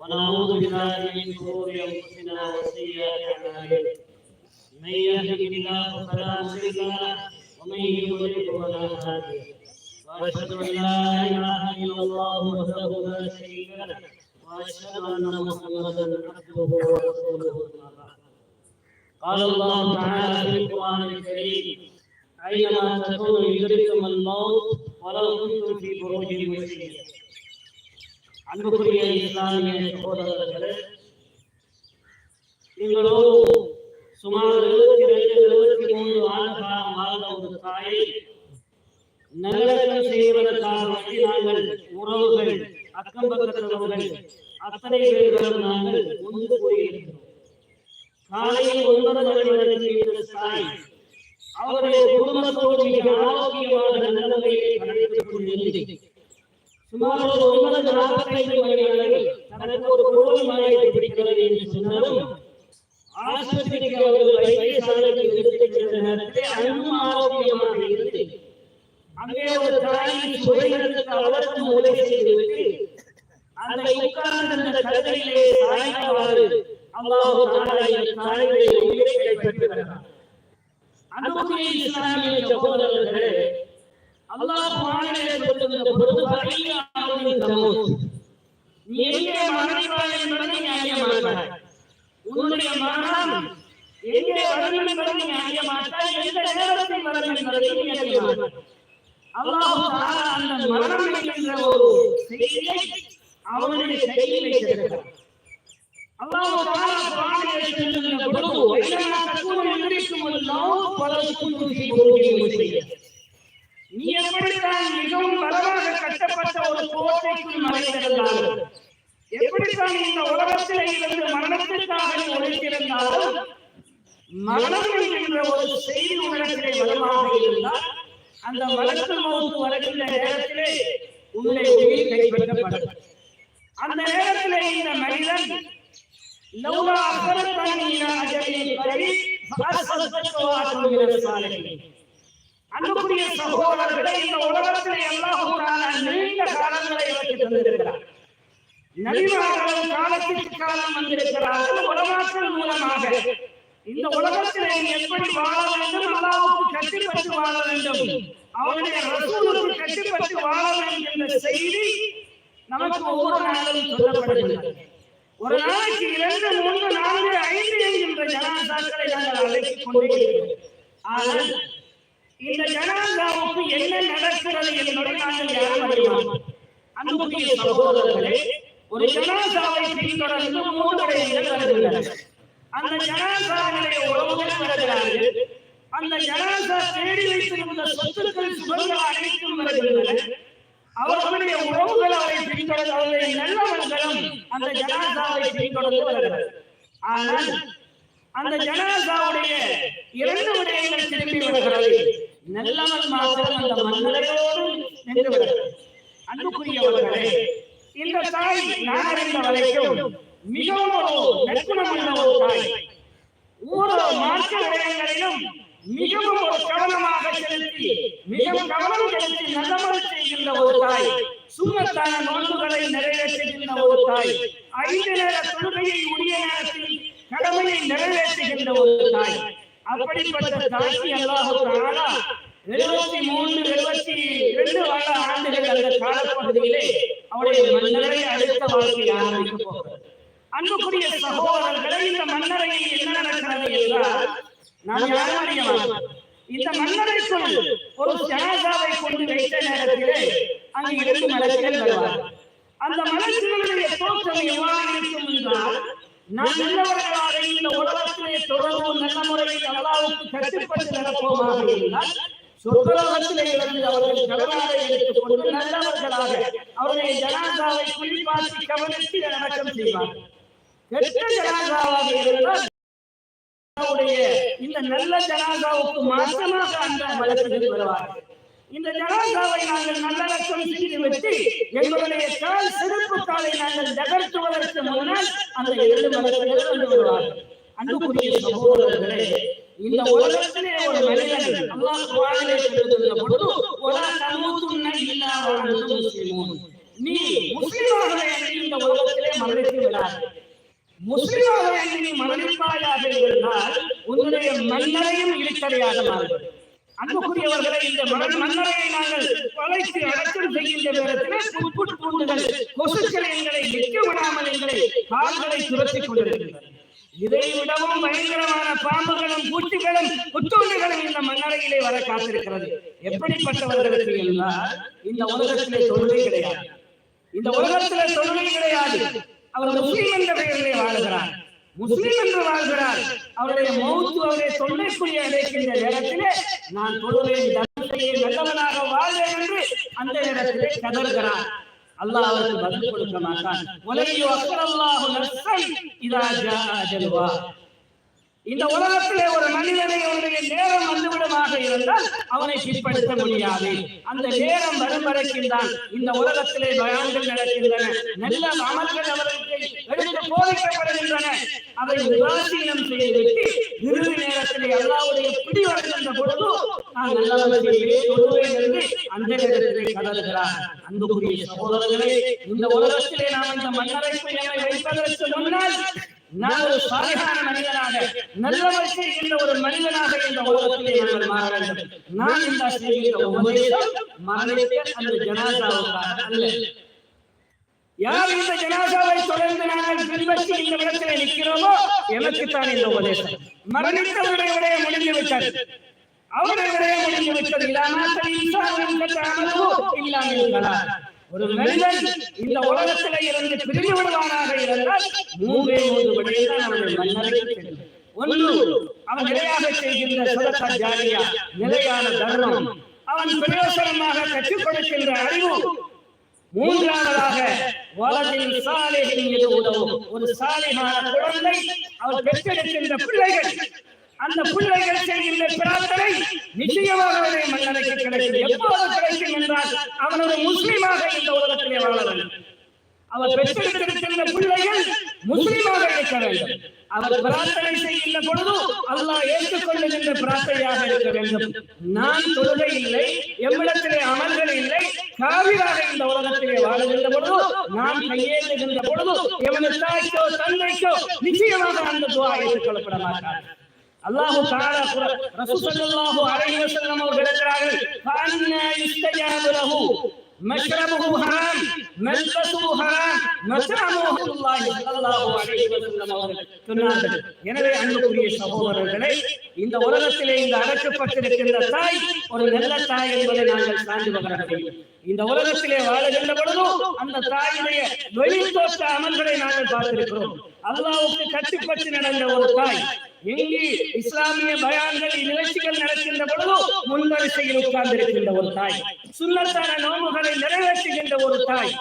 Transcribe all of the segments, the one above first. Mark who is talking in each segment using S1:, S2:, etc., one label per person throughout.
S1: ونعوذ بالله من شرور أنفسنا وسيئات أعمالنا. من يهده الله فلا مضل له ومن يضلل فلا هادي له. وأشهد أن لا إله إلا الله وحده لا شريك له وأشهد أن محمدا عبده ورسوله قال الله تعالى في القرآن الكريم أينما تكونوا يدرككم الموت ولو كنتم في بروج مشريه அன்புக்குரிய இஸ்லாமிய சகோதரர்களே நீங்களோ சுமார் எழுபத்தி ரெண்டு எழுபத்தி மூன்று ஆண்டு காலம் வாழ்ந்த ஒரு தாயை நல்லடக்கம் செய்வதற்காக வேண்டி நாங்கள் உறவுகள் அக்கம் பக்கத்தவர்கள் அத்தனை பேர்களும் நாங்கள் ஒன்று கூறியிருக்கிறோம். காலையில் ஒன்பது மணி வரைக்கும் இந்த தாய் அவருடைய குடும்பத்தோடு மிக ஆரோக்கியமாக நல்ல முறையில் கடைபிடித்துக் கொண்டிருந்தேன். சுமார் ஒரு ஒன்பது நாற்பத்தைந்து மணி அளவில் தனக்கு ஒரு குரல் மாநாட்டை பிடிக்கிறது என்று சொன்னாலும் ஆஸ்பத்திரிக்கு அவர்கள் வைத்தியசாலைக்கு எடுத்துச் சென்ற நேரத்தில் அன்பும் ஆரோக்கியமாக இருந்து அங்கே ஒரு தாயின் சுவையிடத்துக்கு அவருக்கும் உதவி செய்துவிட்டு அந்த உட்கார்ந்த அந்த கதையிலே தாய்க்கவாறு அல்லாஹ் தாலா தாய்களை உயிரை கைப்பற்றுகிறார் அன்புக்குரிய இஸ்லாமிய சகோதரர்களே அல்லாஹ் குர்ஆனிலே சொல்லுகிற பொழுது பரியாவுடைய தமூத் நீ எங்கே மரணிப்பாய் என்பதை நீ அறிய மாட்டாய் உன்னுடைய மரணம் எங்கே வரும் என்பதை நீ அறிய மாட்டாய் எந்த நேரத்தில் வரும் என்பதை நீ அறிய மாட்டாய் அல்லாஹ் தஆலா அந்த மரணம் என்கின்ற ஒரு செய்தியை அவனுடைய கையில் வைத்திருக்கிறார் அல்லாஹ் தஆலா குர்ஆனிலே சொல்லுகிற பொழுது வைனா தக்கூன யுரிக்கும் அல்லாஹ் பலசுக்கும் ஃபீ புரூஜின் முஸ்லிம் நீ எப்படித்தான் மிகவும் பலமாக கட்டப்பட்ட ஒரு கோட்டைக்குள் மறைந்திருந்தாலும் எப்படித்தான் இந்த உலகத்தில் இருந்து மரணத்திற்காக ஒழித்திருந்தாலும் மரணம் என்கின்ற ஒரு செய்தி உலகத்திலே வளமாக இருந்தால் அந்த மலக்கு மௌத்து வருகின்ற நேரத்திலே உன்னை உயிர் கைப்பற்றப்படும். அந்த நேரத்திலே இந்த மனிதன் லௌலா அகரத்தானி இலா அஜலின் கரீப் ஃபஅஸ்ஸதத்து வ அகுனு மினஸ் அன்புக்குரிய சகோதரர்களே இந்த உலகத்திலே எல்லாம் நீண்ட காலங்களை இவருக்கு தந்திருக்கிறார். நபிமார்களும் காலத்திற்கு காலம் வந்திருக்கிறார்கள். உலமாக்கள் மூலமாக. இந்த உலகத்திலே எப்படி வாழ வேண்டும்? அல்லாவுக்கு கட்டுப்பட்டு வாழ வேண்டும். அவனுடைய ரசூலுக்கு கட்டுப்பட்டு வாழ வேண்டும் என்ற செய்தி நமக்கு ஒவ்வொரு நாளும் சொல்லப்படுகிறது. ஒரு நாளைக்கு இரண்டு மூன்று நான்கு ஐந்து என்கின்ற ஜனாதாக்களை நாங்கள் அழைத்துக் கொண்டே ஆனால் இந்த ஜனாதாவுக்கு என்ன நடக்கிறது என்பதை நாங்கள் யாரும் அறிவோம் அன்புக்குரிய சகோதரர்களே ஒரு ஜனாதாவை பின்தொடர்ந்து மூன்று விடயங்கள் வருகின்றன அந்த ஜனாதாவினுடைய உறவுகள் வருகிறார்கள் அந்த ஜனாதா தேடி வைத்திருந்த சொத்துக்கள் சுகங்கள் அனைத்தும் வருகின்றன. அவர்களுடைய உறவுகள் அவரை பின்தொடர்ந்து அவருடைய நல்லவர்களும் அந்த ஜனாதாவை பின்தொடர்ந்து வருகிறது ஆனால் அந்த ஜனாதாவுடைய இரண்டு விடயங்கள் திரும்பி வருகிறது. நல்லவன் மாத்திரம் அந்த மன்னரையோடு நின்று அன்புக்குரியவர்களே இந்த தாய் நான் அறிந்த வரைக்கும் மிகவும் ஒரு நற்குணமுள்ள ஒரு தாய். ஊரோ மாற்ற விடயங்களிலும் மிகவும் ஒரு கவனமாக செலுத்தி மிகவும் கவனம் செலுத்தி நல்லமல் செய்கின்ற ஒரு தாய். சுண்ணத்தான நோன்புகளை நிறைவேற்றுகின்ற ஒரு தாய். ஐந்து நேர தொழுகையை உரிய நேரத்தில் கடமையை நிறைவேற்றுகின்ற ஒரு தாய். அப்படிப்பட்ட தாய்க்கு அல்லாஹு எழுபத்தி மூன்று எழுபத்தி இரண்டு வாழ ஆண்டுகள் அந்த காலப்பகுதியிலே அவருடைய மன்னரை அடுத்த வாழ்க்கை ஆரம்பிக்க போகிறது அன்புக்குரிய சகோதரர்களை இந்த மன்னரையில் என்ன நடக்கிறது என்றால் நாம் யாரும் அறிய மாட்டோம் இந்த மன்னரைக்குள் ஒரு ஜனாதாவை கொண்டு வைத்த நேரத்திலே அங்கு இரண்டு மலர்கள் வருவார். அந்த மலர்களுடைய தோற்றம் எவ்வாறு இருக்கும் என்றால் நாம் நல்லவர்களாக இந்த உலகத்திலே தொடர்பு நல்ல முறையில் அல்லாவுக்கு கட்டுப்பட்டு நடப்போமாக இருந்தால் சொற்கலோகத்திலே இருந்து அவர்கள் கடனாக எடுத்துக் கொண்டு நல்லவர்களாக அவருடைய ஜனாதாவை குளிப்பாட்டி கவனித்து அடக்கம் செய்வார் கெட்ட ஜனாதாவாக இருந்தால் அவருடைய இந்த நல்ல ஜனாதாவுக்கு மாற்றமாக அந்த வழக்குகள் வருவார்கள். இந்த ஜனாதாவை நாங்கள் நல்லடக்கம் செய்து செய்துவிட்டு எங்களுடைய கால் சிறப்பு காலை நாங்கள் நகர்த்துவதற்கு முன்னால் அந்த இரண்டு மலர்கள் கொண்டு வருவார்கள் அன்புக்குரிய சகோதரர்களே இந்த உலகத்திலே ஒரு மனிதன் அல்லாஹ் குர்ஆனிலே சொல்லுகிற பொழுது ஒலா தமூதுன்ன இல்லா வஅன்தும் நீ முஸ்லிமாக இந்த உலகத்திலே மரணித்து விடாது. முஸ்லிமாக நீ மரணிப்பாயாக இருந்தால் உன்னுடைய மன்னரையும் இழுக்கடையாக மாறும் அன்புக்குரியவர்களை இந்த மன்னரையை நாங்கள் வளைத்து அடக்கம் செய்கின்ற நேரத்திலே புற்புட் பூண்டுகள் கொசுக்கள் எங்களை நிற்க விடாமல் எங்களை கால்களை துரத்திக் கொண்டிருக்கின்றன இதை விடவும் பயங்கரமான பாம்புகளும் பூச்சிகளும் புத்துண்டுகளும் இந்த மன்னரையிலே வர காத்திருக்கிறது. எப்படிப்பட்டவர்களுக்கு என்றால் இந்த உலகத்திலே தொழுகை கிடையாது. இந்த உலகத்திலே தொழுகை கிடையாது. அவர் முஸ்லீம் என்ற பெயரிலே வாழுகிறார். முஸ்லீம் என்று வாழ்கிறார். அவருடைய மௌத்து அவருடைய தொல்லைக்குரிய அழைக்கின்ற நேரத்திலே நான் தொழுவேன் தர்மம் செய்ய நல்லவனாக வாழ்வேன் என்று அந்த நேரத்திலே கதறுகிறார். அல்லாஹ் அவருக்கு பதில் கொடுக்க மாட்டான். உலகையோ அக்கரல்லாஹு நஃப்ஸன் இதா ஜா அஜலுஹா. இந்த உலகத்திலே ஒரு மனிதனை அவனுடைய நேரம் வந்துவிடமாக இருந்தால் அவனை பிற்படுத்த முடியாது. அந்த நேரம் வரும் வரைக்கும் தான் இந்த உலகத்திலே பயான்கள் நடக்கின்றன. நல்ல அமல்கள் அவர்களுக்கு எடுத்து போதிக்கப்படுகின்றன. அதை உதாசீனம் செய்துவிட்டு இறுதி நேரத்திலே அல்லாவுடைய பிடி வருகின்ற பொழுது நான் நல்லவன் செய்வேன் என்று அந்த நேரத்திலே கடல்கிறார் அன்புக்குரிய சகோதரர்களே இந்த உலகத்திலே நாம் இந்த மன்னரைக்கு என்னை வைப்பதற்கு முன்னால் நான் ஒரு சாதாரண மனிதனாக நல்லவர் செய்கின்ற ஒரு மனிதனாக இந்த உலகத்திலே நாங்கள் மாற வேண்டும். நான் இந்த செய்கிற உபதேசம் மரணத்தை அந்த ஜனாதாவுக்காக அல்ல. யார் இந்த ஜனாதாவை தொடர்ந்து நாங்கள் பின்பற்றி இந்த இடத்திலே நிற்கிறோமோ எனக்குத்தான் இந்த உபதேசம். மரணித்தவருடைய விடைய முடிந்து விட்டது. அவருடைய விடைய முடிந்து விட்டது. இல்லாமல் இல்லாமல் இருக்கலாம். ஒரு மனிதன் இந்த உலகத்துல இருந்து பிரிந்து விடுவானாக இருந்தால் மூன்றே மூன்று விடையைதான் அவனுடைய மன்னருக்கு ஒன்று அவன் நிலையாக செய்கின்ற சதக்கா ஜாரியா நிலையான தர்மம். அவன் பிரயோசனமாக கற்றுக் கொடுக்கின்ற அறிவு. மூன்றாவதாக வலதில் சாலைகள் மீது உதவும். ஒரு சாலையான குழந்தை அவர் பெற்றெடுக்கின்ற பிள்ளைகள். அந்த பிள்ளைகள் செய்கின்ற பிரார்த்தனை நிச்சயமாக அவனை மன்னனுக்கு கிடைக்கும் எப்போது கிடைக்கும் என்றால் அவன் ஒரு முஸ்லீமாக இந்த உலகத்திலே வாழ வேண்டும். அவர் பெற்றெடுத்திருக்கின்ற பிள்ளைகள் முஸ்லீமாக இருக்க வேண்டும். அவர் பிரார்த்தனை செய்கின்ற பொழுது அல்லாஹ் ஏற்றுக்கொள்ளுகின்ற பிரார்த்தனையாக இருக்க வேண்டும். நான் தொழுகை இல்லை எவ்விடத்திலே அமல்கள் இல்லை காவிராக இந்த உலகத்திலே வாழுகின்ற பொழுது நான் கையேந்துகின்ற பொழுது எவனு தாய்க்கோ தந்தைக்கோ நிச்சயமாக அந்த துவா ஏற்றுக்கொள்ளப்பட மாட்டார் அல்லாஹு தஆலா ரசூல் அலைஹி வஸல்லம் அவர்கள் எழுதுகிறார்கள் مشربه حرام ملبسه حرام ஹராம் الله ஹராம் மத்அமுஹு அல்லாஹ் அவர்கள் சொன்னார்கள். எனவே அன்புக்குரிய சகோதரர்களே இந்த உலகத்திலே இந்த அடக்கப்பட்டிருக்கின்ற தாய் ஒரு நல்ல தாய் என்பதை நாங்கள் சார்ந்து பகர முடியும். இந்த உலகத்திலே வாழுகின்ற பொழுதும் அந்த தாயுடைய வெளித்தோற்ற அமல்களை நாங்கள் பார்த்திருக்கிறோம். அல்லாவுக்கு கட்டுப்பட்டு நடந்த ஒரு தாய் எங்கே இஸ்லாமிய பயான்கள் நிகழ்ச்சிகள் நடக்கின்ற பொழுதும் முன்வரிசையில் உட்கார்ந்திருக்கின்ற ஒரு தாய். சுண்ணத்தான நோம்புகளை நோன்பை நிறைவேற்றுகின்ற ஒரு தாய்.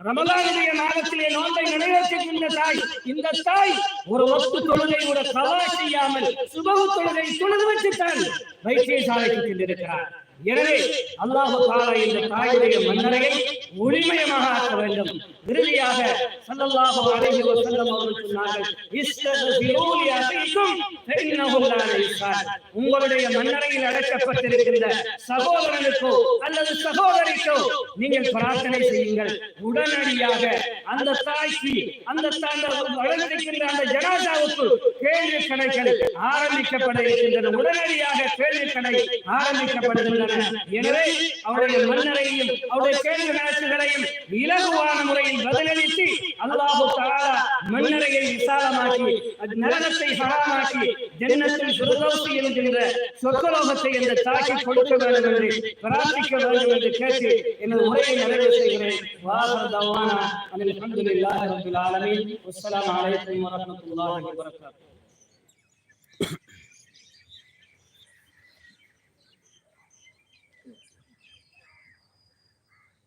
S1: ரமலானுடைய மாதத்திலே நோன்பை நிறைவேற்றுகின்ற தாய். இந்த தாய் ஒரு ஒத்து தொழுகை கூட கலா செய்யாமல் சுபகு தொழுகை தொழுது வச்சுத்தான் வைத்தியசாலைக்கு சென்றிருக்கிறார். எனவே அல்லாஹு தாலா இந்த தாயுடைய மன்னரையை ஒளிமயமாக ஆக்க வேண்டும். இறுதியாக ஸல்லல்லாஹு அலைஹி வஸல்லம் அவர்கள் சொன்னார்கள் இஸ்தக்ஃபிரூ உங்களுடைய மன்னரையில் அடைக்கப்பட்டிருக்கின்ற சகோதரனுக்கோ அல்லது சகோதரிக்கோ நீங்கள் பிரார்த்தனை செய்யுங்கள். உடனடியாக அந்த தாய்க்கு அந்த வளர்ந்திருக்கின்ற அந்த ஜனாதாவுக்கு கேள்வி கணைகள் ஆரம்பிக்கப்பட இருக்கின்றன. உடனடியாக கேள்வி கடை ஆரம்பிக்கப்படுகின்றன. எனவே அவருடைய மன்னரையும் அவருடைய கேள்வி கணக்குகளையும் இலகுவான முறையில் பதிலளித்து அல்லாஹு தாரா மன்னரையை விசாலமாக்கி நரகத்தை ஹராமாக்கி ஜன்னத்தில் சுரதோசி என்கின்ற சொர்க்கலோகத்தை இந்த தாக்கி கொடுக்க வேண்டும் என்று பிரார்த்திக்க வேண்டும் என்று கேட்டு எனது உரையை நிறைவு செய்கிறேன். வாஹர் தவானா அல்ஹம்துலில்லாஹி ரப்பில் ஆலமீன். வஸ்ஸலாமு அலைக்கும் வரஹ்மத்துல்லாஹி வபரகாத்துஹு.